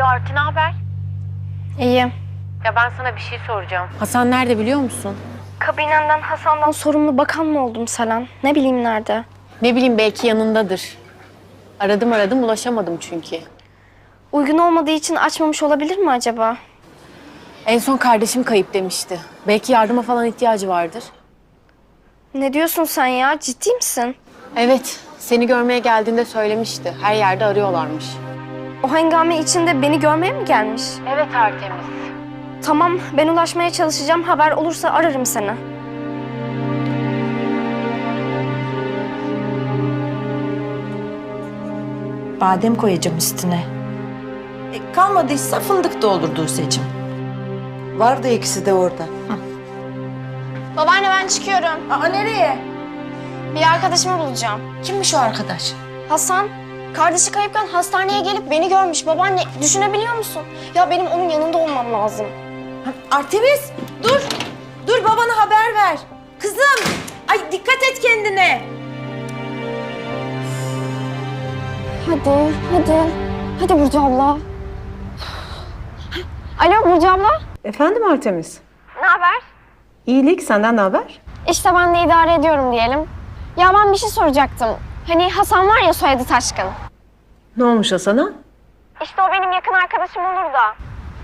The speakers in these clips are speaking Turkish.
Alo Arti ne haber? İyi. Ya ben sana bir şey soracağım. Hasan nerede biliyor musun? Kabinenden Hasan'dan sorumlu bakan mı oldum Selen? Ne bileyim nerede? Ne bileyim belki yanındadır. Aradım aradım ulaşamadım çünkü. Uygun olmadığı için açmamış olabilir mi acaba? En son kardeşim kayıp demişti. Belki yardıma falan ihtiyacı vardır. Ne diyorsun sen ya? Ciddi misin? Evet, seni görmeye geldiğinde söylemişti. Her yerde arıyorlarmış. O hengame içinde beni görmeye mi gelmiş? Evet Artemis. Tamam, ben ulaşmaya çalışacağım. Haber olursa ararım seni. Badem koyacağım üstüne. E, kalmadıysa fındık da olur Duse'cim. Var da ikisi de orada. Babaanne ben çıkıyorum. Aa nereye? Bir arkadaşımı bulacağım. Kimmiş o arkadaş? Hasan, kardeşi kayıpken hastaneye gelip beni görmüş. Babaanne düşünebiliyor musun? Ya benim onun yanında olmam lazım. Artemis dur. Dur babana haber ver. Kızım. Ay dikkat et kendine. Hadi, hadi. Hadi Burcu abla. Alo Burcu abla. Efendim Artemis? Ne haber? İyilik senden ne haber? İşte ben de idare ediyorum diyelim. Ya ben bir şey soracaktım. Hani Hasan var ya soyadı Taşkın. Ne olmuş Hasan'a? İşte o benim yakın arkadaşım olur da.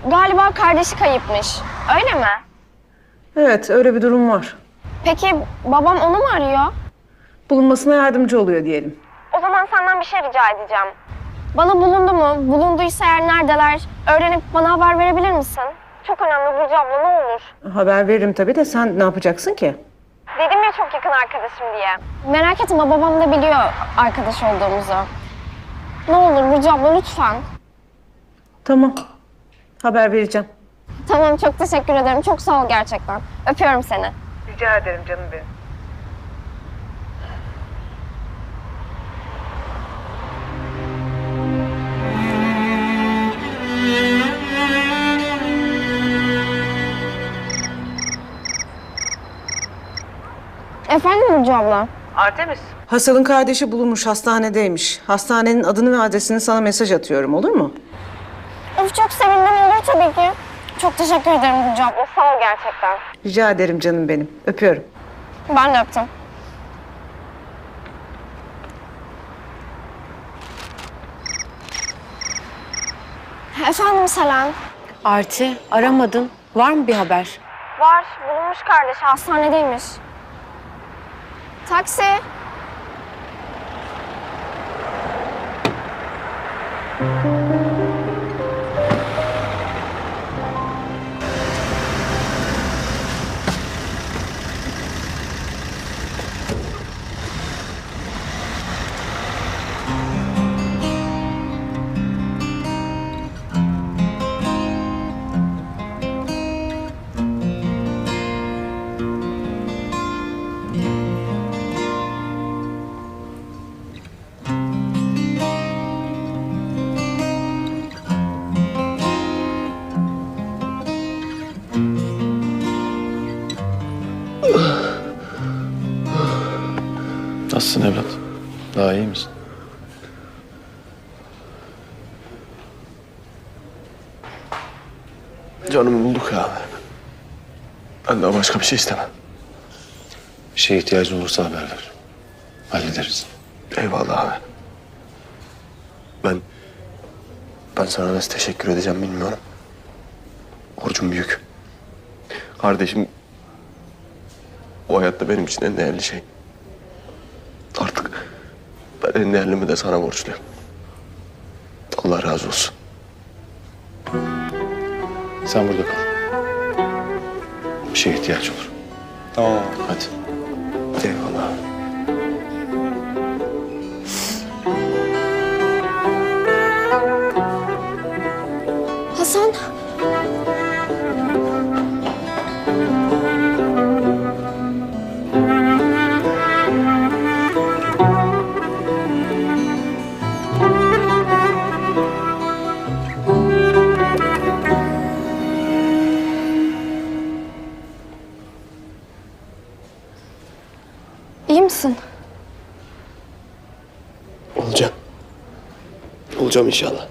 Galiba kardeşi kayıpmış. Öyle mi? Evet öyle bir durum var. Peki babam onu mu arıyor? Bulunmasına yardımcı oluyor diyelim. O zaman senden bir şey rica edeceğim. Bana bulundu mu? Bulunduysa eğer neredeler? Öğrenip bana haber verebilir misin? Çok önemli Burcu abla ne olur. Haber veririm tabii de sen ne yapacaksın ki? Dedim ya çok yakın arkadaşım diye. Merak etme babam da biliyor arkadaş olduğumuzu. Ne olur Burcu abla lütfen. Tamam. Haber vereceğim. Tamam çok teşekkür ederim. Çok sağ ol gerçekten. Öpüyorum seni. Rica ederim canım benim. Efendim Burcu abla? Hasan'ın kardeşi bulunmuş hastanedeymiş. Hastanenin adını ve adresini sana mesaj atıyorum olur mu? Of çok sevindim olur tabii ki. Çok teşekkür ederim Burcu abla. Sağ ol gerçekten. Rica ederim canım benim. Öpüyorum. Ben de öptüm. Efendim Selen. Arti, aramadın. Var mı bir haber? Var. Bulunmuş kardeşi. Hastanedeymiş. Taksi. Nasılsın evlat? Daha iyi misin? Canımı bulduk ya. Ben daha başka bir şey istemem. Bir şeye ihtiyacın olursa haber ver. Hallederiz. Eyvallah abi. Ben... Ben sana nasıl teşekkür edeceğim bilmiyorum. Borcum büyük. Kardeşim... O hayatta benim için en değerli şey. En değerlimi de sana borçluyum. Allah razı olsun. Sen burada kal. Bir şeye ihtiyaç olur. Tamam. Hadi. Eyvallah. Hasan. Bulacağım inşallah.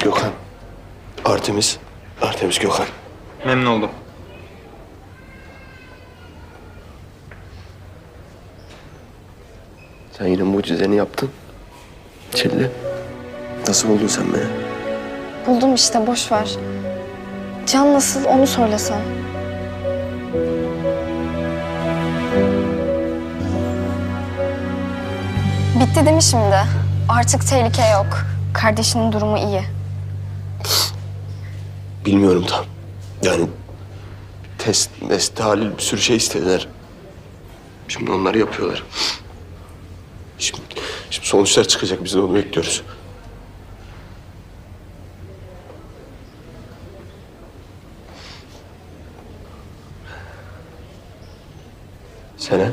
Gökhan. Artemis. Artemis Gökhan. Memnun oldum. Sen yine mucizeni yaptın. Çilli. Nasıl buldun sen beni? Buldum işte boş ver. Can nasıl onu söylesen. Bitti değil mi şimdi? Artık tehlike yok. Kardeşinin durumu iyi. Bilmiyorum tam. Yani test, test, tahlil bir sürü şey istediler. Şimdi onları yapıyorlar. Şimdi, şimdi sonuçlar çıkacak. Biz de onu bekliyoruz. Sene?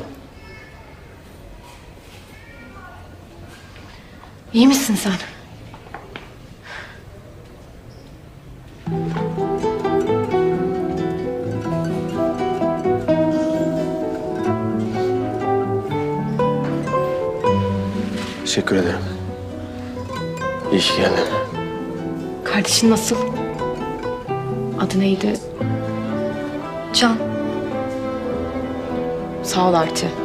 İyi misin sen? Teşekkür ederim. İyi ki geldin. Kardeşin nasıl? Adı neydi? Can. Sağ ol Arti.